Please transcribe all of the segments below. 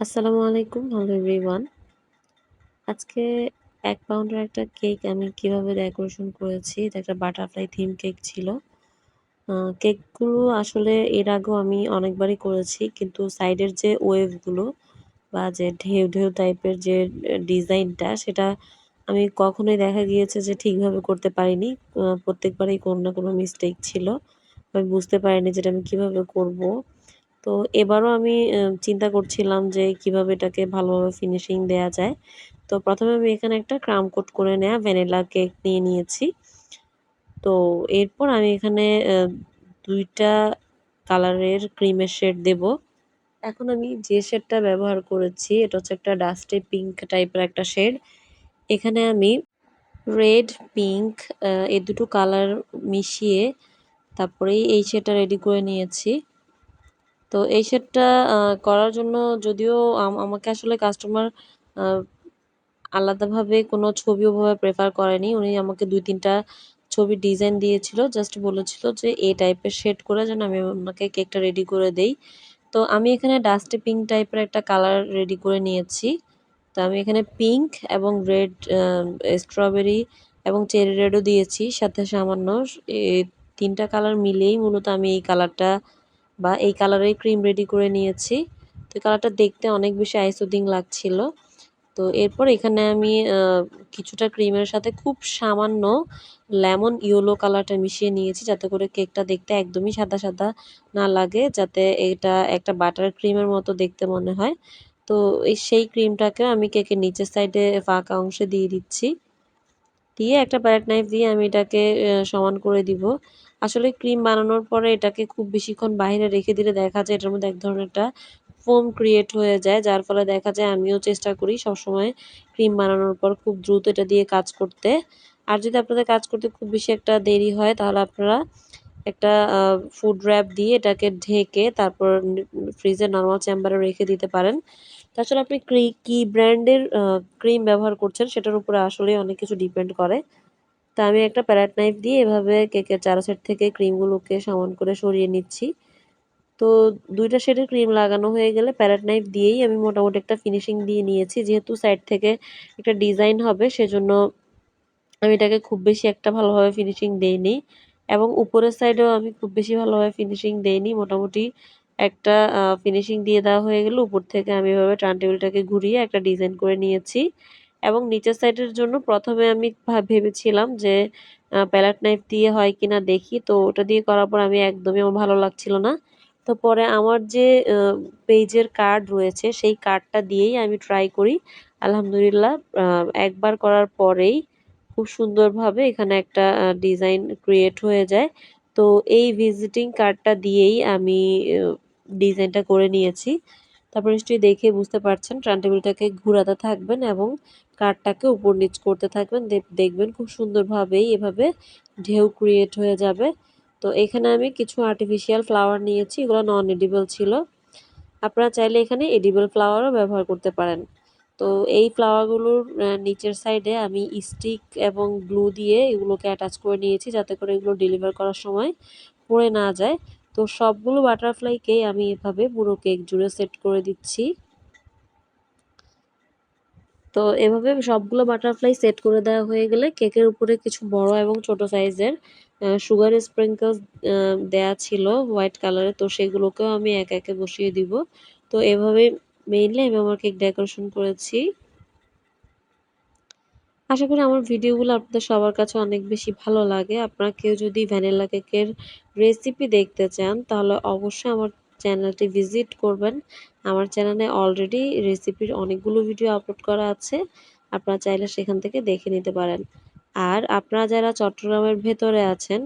আসসালামু আলাইকুম, hello everyone. আজকে এক পাউন্ডের একটা কেক আমি কীভাবে ডেকোরেশন করেছি, এটা একটা বাটারফ্লাই থিম কেক ছিল। কেকগুলো আসলে এর আগেও আমি অনেকবারই করেছি, কিন্তু সাইডের যে ওয়েভগুলো বা যে ঢেউ ঢেউ টাইপের যে ডিজাইনটা, সেটা আমি কখনোই দেখা গিয়েছে যে ঠিকভাবে করতে পারিনি। প্রত্যেকবারই কোনো না কোনো মিস্টেক ছিল। আমি বুঝতে পারিনি যেটা আমি কীভাবে করব। তো এবারও আমি চিন্তা করছিলাম যে কীভাবে এটাকে ভালোভাবে ফিনিশিং দেয়া যায়। তো প্রথমে আমি এখানে একটা ক্রাম কোট করে নেওয়া ভ্যানিলা কেক নিয়ে নিয়েছি। তো এরপর আমি এখানে দুইটা কালারের ক্রিমের শেড দেব। এখন আমি যে শেডটা ব্যবহার করেছি, এটা হচ্ছে একটা ডাস্টে পিঙ্ক টাইপের একটা শেড। এখানে আমি রেড, পিঙ্ক এই দুটো কালার মিশিয়ে তারপরেই এই শেডটা রেডি করে নিয়েছি। তো এই শেডটা করার জন্য যদিও আমাকে আসলে কাস্টমার আলাদাভাবে কোনো ছবি ওভাবে প্রেফার করেনি। উনি আমাকে দুই তিনটা ছবি ডিজাইন দিয়েছিল জাস্ট বলেছিল যে এই টাইপের শেড করে যেন আমি ওনাকে কেকটা রেডি করে দেই। তো আমি এখানে ডাস্টে পিঙ্ক টাইপের একটা কালার রেডি করে নিয়েছি। তো আমি এখানে পিঙ্ক এবং রেড স্ট্রবেরি এবং চেরি রেডও দিয়েছি, সাথে সামান্য তিনটা কালার মিলেই মূলত আমি এই কালারটা বা এই কালারের ক্রিম রেডি করে নিয়েছি। তো কালারটা দেখতে অনেক বেশি আইসোদিং লাগছিল। তো এরপর এখানে আমি কিছুটা ক্রিমের সাথে খুব সামান্য লেমন ইয়েলো কালারটা মিশিয়ে নিয়েছি যাতে করে কেকটা দেখতে একদমই সাদা সাদা না লাগে, যাতে এটা একটা বাটার ক্রিমের মতো দেখতে মনে হয়। তো এই সেই ক্রিমটাকে আমি কেকের নিচের সাইডে ফাঁকা অংশে দিয়ে দিচ্ছি। দিয়ে একটা প্যারেট নাইফ দিয়ে আমি এটাকে সমান করে দিব। আসলে ক্রিম বানানোর পরে এটাকে খুব বেশিক্ষণ বাইরে রেখে দিলে দেখা যায় এটার মধ্যে এক ধরনের একটা ফোম ক্রিয়েট হয়ে যায়, যার ফলে দেখা যায় আমিও চেষ্টা করি সবসময় ক্রিম বানানোর পর খুব দ্রুত এটা দিয়ে কাজ করতে। আর যদি আপনাদের কাজ করতে খুব বেশি একটা দেরি হয়, তাহলে আপনারা একটা ফুড র্যাপ দিয়ে এটাকে ঢেকে তারপর ফ্রিজে নর্মাল চেম্বারে রেখে দিতে পারেন। তাছাড়া আপনি কি ব্র্যান্ডের ক্রিম ব্যবহার করছেন সেটার উপরে আসলে অনেক কিছু ডিপেন্ড করে। তা আমি একটা প্যারাট নাইফ দিয়ে এভাবে কেকের চারা সেট থেকে ক্রিমগুলোকে সমান করে সরিয়ে নিচ্ছি। তো দুইটা শেডের ক্রিম লাগানো হয়ে গেলে প্যারাট নাইফ দিয়েই আমি মোটামুটি একটা ফিনিশিং দিয়ে নিয়েছি। যেহেতু সাইড থেকে একটা ডিজাইন হবে, সেজন্য আমি এটাকে খুব বেশি একটা ভালোভাবে ফিনিশিং দেইনি এবং উপরের সাইডেও আমি খুব বেশি ভালোভাবে ফিনিশিং দেইনি। মোটামুটি একটা ফিনিশিং দিয়ে দেওয়া হয়ে গেলে উপর থেকে আমি এভাবে টার্ন টেবিলটাকে ঘুরিয়ে একটা ডিজাইন করে নিয়েছি। এবং নিচের সাইডের জন্য প্রথমে আমি ভেবেছিলাম যে প্যালেট নাইফ দিয়ে হয় কিনা দেখি। তো ওটা দিয়ে করার পর আমি একদমই আমার ভালো লাগছিল না। তো পরে আমার যে পেজের কার্ড রয়েছে, সেই কার্ডটা দিয়েই আমি ট্রাই করি। আলহামদুলিল্লাহ একবার করার পরেই খুব সুন্দরভাবে এখানে একটা ডিজাইন ক্রিয়েট হয়ে যায়। তো এই ভিজিটিং কার্ডটা দিয়েই আমি ডিজাইনটা করে নিয়েছি। তারপর নিশ্চয়ই দেখে বুঝতে পারছেন ট্রান টেবিলটাকে ঘুরাতে থাকবেন এবং কাঠটাকে উপর নিচ করতে থাকবেন। দেখবেন খুব সুন্দরভাবেই এভাবে ঢেউ ক্রিয়েট হয়ে যাবে। তো এখানে আমি কিছু আর্টিফিশিয়াল ফ্লাওয়ার নিয়েছি, এগুলো নন এডিবল ছিল। আপনারা চাইলে এখানে এডিবল ফ্লাওয়ারও ব্যবহার করতে পারেন। তো এই ফ্লাওয়ারগুলোর নিচের সাইডে আমি স্টিক এবং গ্লু দিয়ে এগুলোকে অ্যাটাচ করে নিয়েছি, যাতে করে এগুলো ডেলিভার করার সময় পড়ে না যায়। তো সবগুলো বাটারফ্লাইকেই আমি এভাবে পুরো কেক জুড়ে সেট করে দিচ্ছি। তো এভাবে সবগুলো বাটারফ্লাই সেট করে দেওয়া হয়ে গেলে কেকের উপরে কিছু বড় এবং ছোট সাইজের সুগার স্প্রিঙ্কলস দেয়া ছিল হোয়াইট কালারের তো সেগুলোকেও আমি এক একে বসিয়ে দিব। তো এভাবে মেইনলি আমি আমার কেক ডেকোরেশন করেছি। আশা করি আমার ভিডিওগুলো আপনাদের সবার কাছে অনেক বেশি ভালো লাগে। আপনারা কেউ যদি ভ্যানিলা কেকের রেসিপি দেখতে চান, তাহলে অবশ্যই আমার চ্যানেলটি ভিজিট করবেন। আমার চ্যানেলে অলরেডি রেসিপির অনেকগুলো ভিডিও আপলোড করা আছে, আপনারা চাইলে সেখান থেকে দেখে নিতে পারেন। আর আপনারা যারা চট্টগ্রামের ভেতরে আছেন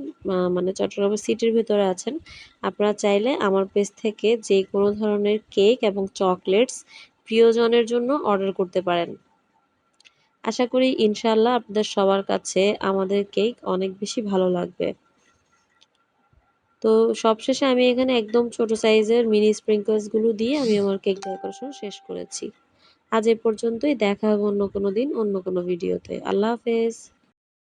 মানে চট্টগ্রামের সিটির ভেতরে আছেন, আপনারা চাইলে আমার পেজ থেকে যে কোনো ধরনের কেক এবং চকলেটস প্রিয়জনের জন্য অর্ডার করতে পারেন। আশা করি ইনশাল্লাহ আপনাদের সবার কাছে আমাদের কেক অনেক বেশি ভালো লাগবে। তো সবশেষে আমি এখানে একদম ছোট সাইজের মিনি স্প্রিঙ্কলসগুলো দিয়ে আমি আমার কেক ডেকোরেশন শেষ করেছি। আজ এ পর্যন্তই, দেখা হবে অন্য কোনো দিন, অন্য কোনো ভিডিওতে। আল্লাহ হাফেজ।